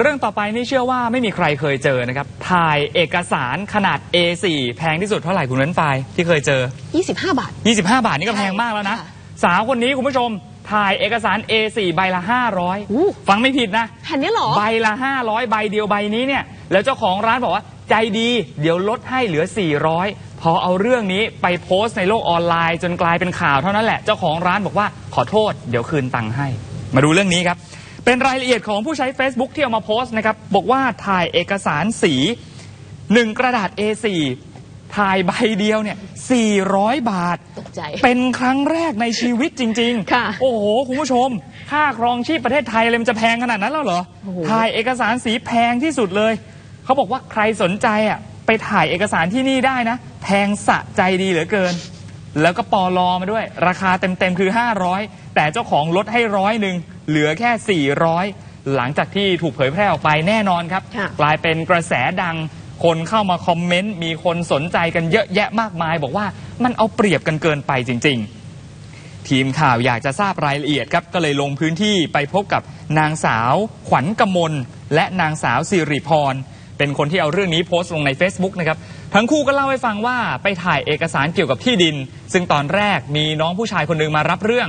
เรื่องต่อไปนี่เชื่อว่าไม่มีใครเคยเจอนะครับ ถ่ายเอกสารขนาด A4 แพงที่สุดเท่าไหร่คุณเว้นไฟล์ที่เคยเจอ 25 บาท 25 บาทนี่ก็แพงมากแล้วนะ ค่ะสาวคนนี้คุณผู้ชม ถ่ายเอกสาร A4 ใบละ อู้ 500 ฟังไม่ผิดนะ แผ่นนี้เหรอ ใบละ 500 ใบเดียวใบนี้เนี่ย แล้วเจ้าของร้านบอกว่าใจดีเดี๋ยวลดให้เหลือ 400 พอเอาเรื่องนี้ไปโพสต์ในโลกออนไลน์จนกลายเป็นข่าวเท่านั้นแหละ เจ้าของร้านบอกว่าขอโทษ เดี๋ยวคืนตังค์ให้ มาดูเรื่องนี้ครับ เป็นรายละเอียดของผู้ใช้ Facebook ที่เอามาโพสต์นะครับ บอกว่าถ่ายเอกสารสี1กระดาษ A4 ถ่ายใบเดียวเนี่ย 400 บาท ตกใจ เป็นครั้งแรกในชีวิตจริงค่ะ โอ้โห คุณผู้ชม ค่าครองชีพประเทศไทยเลยมันจะแพงขนาดนั้นแล้วเหรอ โอ้โห ถ่ายเอกสารสีแพงที่สุดเลย เขาบอกว่าใครสนใจอะไปถ่ายเอกสารที่นี่ได้นะ แพงสะใจดีเหลือเกิน แล้วก็ปอลอมาด้วย ราคาเต็มๆคือ 500 แต่เจ้าของลดให้ร้อยหนึ่ง เหลือแค่ 400 หลังจากที่ถูกเผยแพร่ออกไปแน่นอนครับค่ะกลายเป็นกระแสดังคนเข้ามาคอมเมนต์ มีคนสนใจกันเยอะแยะมากมาย บอกว่ามันเอาเปรียบกันเกินไปจริง ๆ ทีมข่าวอยากจะทราบรายละเอียดครับ ก็เลยลงพื้นที่ไปพบกับนางสาวขวัญกมล และนางสาวสิริพร เป็นคนที่เอาเรื่องนี้โพสต์ลงใน Facebook นะครับ ทั้งคู่ก็เล่าให้ฟังว่าไปถ่ายเอกสารเกี่ยวกับที่ดิน ซึ่งตอนแรกมีน้องผู้ชายคนหนึ่งมารับเรื่อง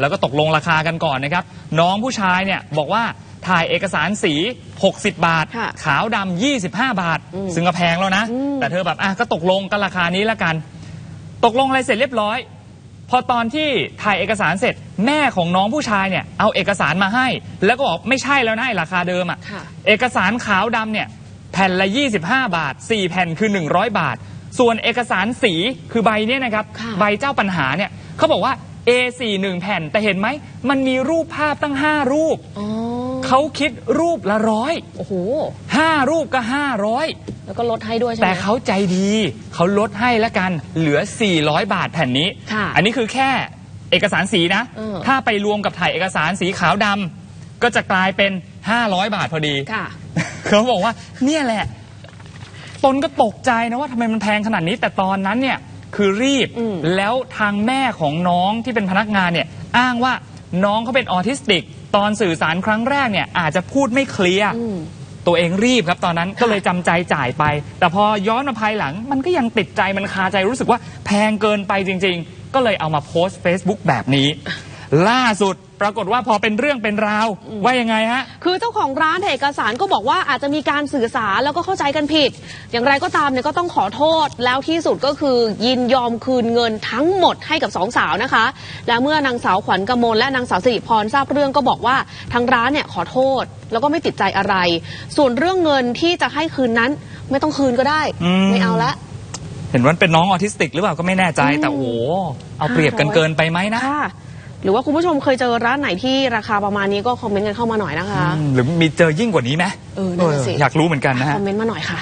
แล้วก็ตกลงราคากันก่อนนะครับ น้องผู้ชายเนี่ยบอกว่าถ่ายเอกสารสี 60 บาท ค่ะขาวดำ25 บาท อืมซึ่งก็แพงแล้วนะ อืม แต่เธอแบบอะก็ตกลงกันราคานี้แล้วกัน ตกลงอะไรเสร็จเรียบร้อย พอตอนที่ถ่ายเอกสารเสร็จแม่ของน้องผู้ชายเนี่ยเอาเอกสารมาให้ แล้วก็บอกไม่ใช่แล้วนะไอ้ราคาเดิมอะค่ะเอกสารขาวดำเนี่ยแผ่นละ 25 บาท 4 แผ่นคือ 100 บาท ส่วนเอกสารสีคือใบเนี่ยนะครับ ค่ะ ใบเจ้าปัญหาเนี่ยเขาบอกว่า A4 1แผ่น แต่เห็นไหม มันมีรูปภาพตั้ง 5 รูป อ๋อเขาคิดรูปละร้อยโอ้โห ห้ารูปก็ 500 แล้วก็ลดให้ด้วยใช่ไหม แต่เขาใจดี เขาลดให้ละกันเหลือ 400 บาทแผ่นนี้ ค่ะอันนี้คือแค่เอกสารสีนะ เออถ้าไปรวมกับถ่ายเอกสารสีขาวดำก็จะกลายเป็น 500 บาทพอดี ค่ะ เขาบอกว่าเนี่ยแหละ ตนก็ตกใจนะว่าทำไมมันแพงขนาดนี้ แต่ตอนนั้นเนี่ย คือรีบอืมแล้วทางแม่ของน้องที่เป็นพนักงานเนี่ยอ้างว่าน้องเขาเป็นออทิสติก ตอนสื่อสารครั้งแรกเนี่ยอาจจะพูดไม่เคลียร์อืมตัวเองรีบครับตอนนั้นก็เลยจำใจจ่ายไป แต่พอย้อนมาภายหลัง มันก็ยังติดใจมันคาใจรู้สึกว่าแพงเกินไปจริง ๆ ก็เลยเอามาโพสต์ Facebook แบบนี้ ล่าสุดปรากฏว่าพอเป็นเรื่องเป็นราวว่ายังไงฮะ คือเจ้าของร้านถ่ายเอกสารก็บอกว่าอาจจะมีการสื่อสารแล้วก็เข้าใจกันผิด อย่างไรก็ตามเนี่ยก็ต้องขอโทษ แล้วที่สุดก็คือยินยอมคืนเงินทั้งหมดให้กับสองสาวนะคะ และเมื่อนางสาวขวัญกมลและนางสาวสิริพรทราบเรื่องก็บอกว่าทางร้านเนี่ยขอโทษ แล้วก็ไม่ติดใจอะไร ส่วนเรื่องเงินที่จะให้คืนนั้นไม่ต้องคืนก็ได้อืมไม่เอาละเห็นว่าเป็นน้องออทิสติกหรือเปล่าก็ไม่แน่ใจแต่โอ้โหเอาเปรียบกันเกินไปไหมนะค่ะ หรือว่าคุณผู้ชมเคยเจอร้านไหนที่ราคาประมาณนี้ก็คอมเมนต์กันเข้ามาหน่อยนะคะอืมหรือมีเจอยิ่งกว่านี้ไหมเออนั่นน่ะสิเอออยากรู้เหมือนกันนะฮะ คอมเมนต์มาหน่อยค่ะ